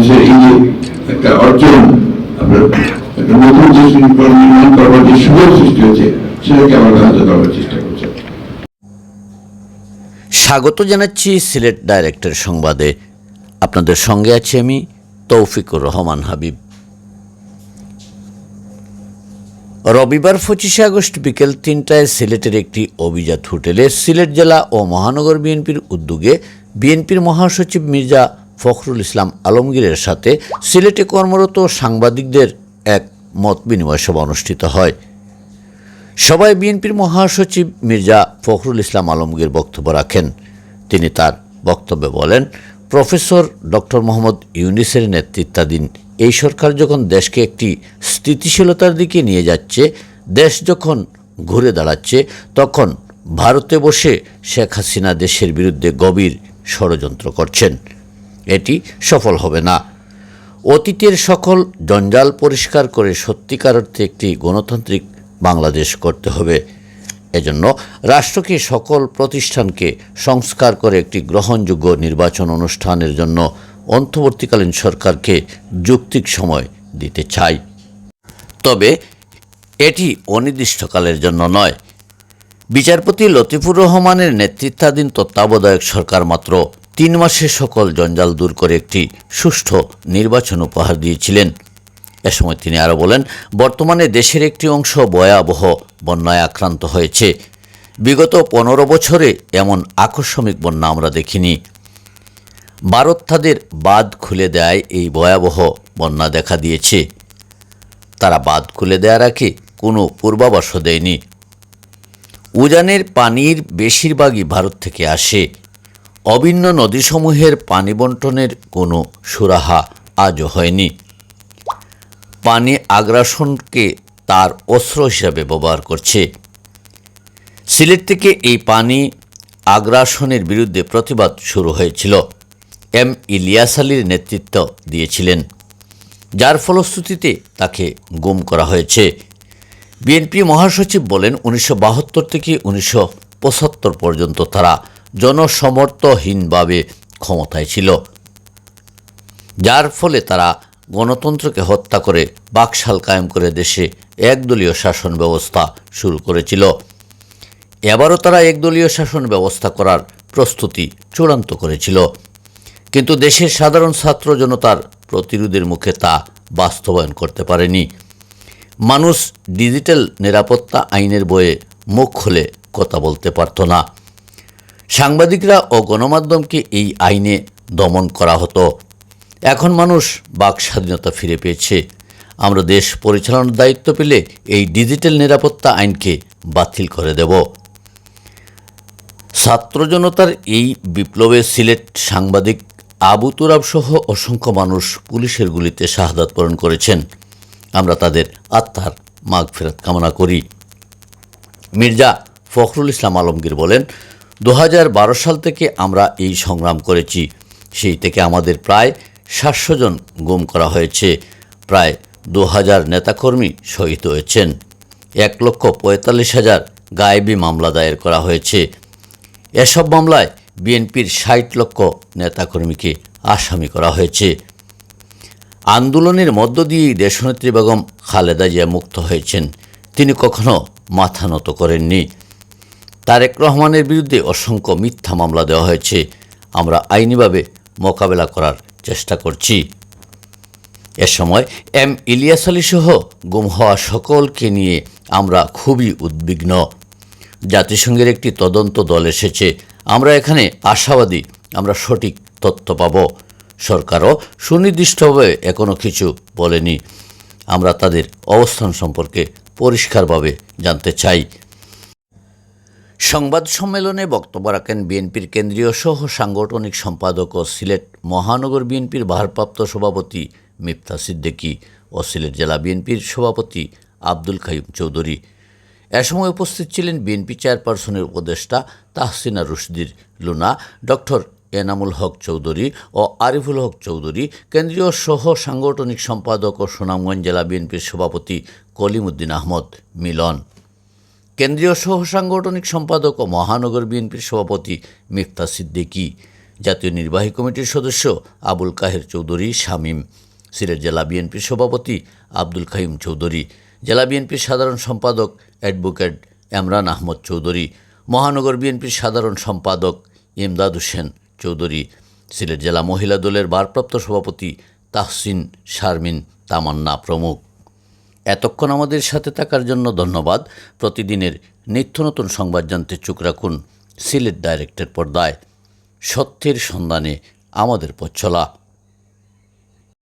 বাংলাদেশের এই যে একটা অর্জন একটা নতুন যে নির্মাণ করবার যে সুযোগ সৃষ্টি হচ্ছে, সেটাকে আমরা ধার্য করার চেষ্টা করছি। স্বাগত জানাচ্ছি সিলেট ডাইরেক্টর সংবাদে। আপনাদের সঙ্গে আছি আমি তৌফিকুর রহমান হাবিব। রবিবার পঁচিশে আগস্ট বিকেল তিনটায় সিলেটের একটি অভিজাত হোটেলে সিলেট জেলা ও মহানগর বিএনপির উদ্যোগে বিএনপির মহাসচিব মির্জা ফখরুল ইসলাম আলমগীরের সাথে সিলেটে কর্মরত সাংবাদিকদের এক মত বিনিময় সভা অনুষ্ঠিত হয়। সভায় বিএনপির মহাসচিব মির্জা ফখরুল ইসলাম আলমগীর বক্তব্য রাখেন। তিনি তার বক্তব্যে বলেন, প্রফেসর ডক্টর মোহাম্মদ ইউনিসের নেতৃত্বাধীন এই সরকার যখন দেশকে একটি স্থিতিশীলতার দিকে নিয়ে যাচ্ছে, দেশ যখন ঘুরে দাঁড়াচ্ছে, তখন ভারতে বসে শেখ হাসিনা দেশের বিরুদ্ধে গভীর ষড়যন্ত্র করছেন। এটি সফল হবে না। অতীতের সকল জঞ্জাল পরিষ্কার করে সত্যিকার অর্থে একটি গণতান্ত্রিক বাংলাদেশ করতে হবে। এজন্য রাষ্ট্রকে সকল প্রতিষ্ঠানকে সংস্কার করে একটি গ্রহণযোগ্য নির্বাচন অনুষ্ঠানের জন্য অন্তর্বর্তীকালীন সরকারকে যৌক্তিক সময় দিতে চাই। তবে এটি অনির্দিষ্টকালের জন্য নয়। বিচারপতি লতিফুর রহমানের নেতৃত্বাধীন তত্ত্বাবধায়ক সরকার মাত্র তিন মাসে সকল জঞ্জাল দূর করে একটি সুষ্ঠু নির্বাচন উপহার দিয়েছিলেন। এ সময় তিনি আরও বলেন, বর্তমানে দেশের একটি অংশ ভয়াবহ বন্যায় আক্রান্ত হয়েছে। বিগত পনেরো বছরে এমন আকস্মিক বন্যা আমরা দেখিনি। ভারত বাঁধ খুলে দেয় এই ভয়াবহ বন্যা দেখা দিয়েছে। তারা বাঁধ খুলে দেওয়ার আগে কোনো পূর্বাভাসও দেয়নি। উজানের পানির বেশিরভাগই ভারত থেকে আসে। অভিন্ন নদীসমূহের পানি বন্টনের কোনো সুরাহা আজও হয়নি। পানি আগ্রাসনকে তার অস্ত্র হিসাবে ব্যবহার করছে। সিলেট থেকে এই পানি আগ্রাসনের বিরুদ্ধে প্রতিবাদ শুরু হয়েছিল, এম ইলিয়াস আলীর নেতৃত্ব দিয়েছিলেন, যার ফলশ্রুতিতে তাকে গুম করা হয়েছে। বিএনপি মহাসচিব বলেন, উনিশশো বাহাত্তর থেকে উনিশশো পঁচাত্তর পর্যন্ত তারা জনসমর্থহীনভাবে ক্ষমতায় ছিল। যার ফলে তারা গণতন্ত্রকে হত্যা করে বাকশাল কায়েম করে দেশে একদলীয় শাসন ব্যবস্থা শুরু করেছিল। এবারও তারা একদলীয় শাসন ব্যবস্থা করার প্রস্তুতি চূড়ান্ত করেছিল। কিন্তু দেশের সাধারণ ছাত্র জনতার প্রতিরোধের মুখে তা বাস্তবায়ন করতে পারেনি। মানুষ ডিজিটাল নিরাপত্তা আইনের বয়ে মুখ খুলে কথা বলতে পারত না। সাংবাদিকরা ও গণমাধ্যমকে এই আইনে দমন করা হতো। এখন মানুষ বাক স্বাধীনতা ফিরে পেয়েছে। আমরা দেশ পরিচালনার দায়িত্ব পেলে এই ডিজিটাল নিরাপত্তা আইনকে বাতিল করে দেব। ছাত্র জনতার এই বিপ্লবে সিলেট সাংবাদিক আবু সহ অসংখ্য মানুষ পুলিশের গুলিতে শাহাদাত বরণ করেছেন। আমরা তাদের আত্মার মাগ ফেরত কামনা করি। মির্জা ফখরুল ইসলাম আলমগীর বলেন দু হাজার বারো সাল থেকে আমরা এই সংগ্রাম করেছি। সেই থেকে আমাদের প্রায় সাতশো জন গুম করা হয়েছে। প্রায় দু হাজার নেতাকর্মী শহীদ হয়েছেন। এক লক্ষ পঁয়তাল্লিশ হাজার গায়েবী মামলা দায়ের করা হয়েছে। এসব মামলায় বিএনপির ষাট লক্ষ নেতাকর্মীকে আসামি করা হয়েছে। আন্দোলনের মধ্য দিয়েই দেশনেত্রী বেগম খালেদা জিয়া মুক্ত হয়েছেন। তিনি কখনো মাথা নত করেননি। তারেক রহমানের বিরুদ্ধে অসংখ্য মিথ্যা মামলা দেওয়া হয়েছে। আমরা আইনিভাবে মোকাবেলা করার চেষ্টা করছি। এ সময় এম ইলিয়াস আলী সহ গুম হওয়া সকলকে নিয়ে আমরা খুবই উদ্বিগ্ন। জাতিসংঘের একটি তদন্ত দল এসেছে। আমরা এখানে আশাবাদী, আমরা সঠিক তথ্য পাব। সরকারও সুনির্দিষ্টভাবে এখনও কিছু বলেনি। আমরা তাদের অবস্থান সম্পর্কে পরিষ্কারভাবে জানতে চাই। সংবাদ সম্মেলনে বক্তব্য রাখেন বিএনপির কেন্দ্রীয় সহ সাংগঠনিক সম্পাদক ও সিলেট মহানগর বিএনপির ভারপ্রাপ্ত সভাপতি মিফতা সিদ্দিকী ও সিলেট জেলা বিএনপির সভাপতি আব্দুল কাইম চৌধুরী। এ সময় উপস্থিত ছিলেন বিএনপি চেয়ারপারসনের উপদেষ্টা তাহসিনা রুশদির, লুনা, ডক্টর এনামুল হক চৌধুরী ও আরিফুল হক চৌধুরী, কেন্দ্রীয় সহ সাংগঠনিক সম্পাদক ও সুনামগঞ্জ জেলা বিএনপির সভাপতি কলিমুদ্দিন আহমদ মিলন। কেন্দ্রীয় সহ সাংগঠনিক সম্পাদক ও মহানগর বিএনপির সভাপতি মিফতা সিদ্দিকী, জাতীয় নির্বাহী কমিটির সদস্য আবুল কাহের চৌধুরী, শামীম সিলেট জেলা বিএনপির সভাপতি আব্দুল খাইম চৌধুরী, জেলা বিএনপির সাধারণ সম্পাদক অ্যাডভোকেট এমরান আহমদ চৌধুরী, মহানগর বিএনপির সাধারণ সম্পাদক ইমদাদ হোসেন চৌধুরী, সিলেট জেলা মহিলা দলের ভারপ্রাপ্ত সভাপতি তাহসিন শারমিন তামান্না প্রমুখ। এতক্ষণ আমাদের সাথে থাকার জন্য ধন্যবাদ। প্রতিদিনের নিত্য নতুন সংবাদ জানতে চোখ রাখুন সিলেট ডাইরেক্টের পর্দায়। সত্যের সন্ধানে আমাদের পথ চলা।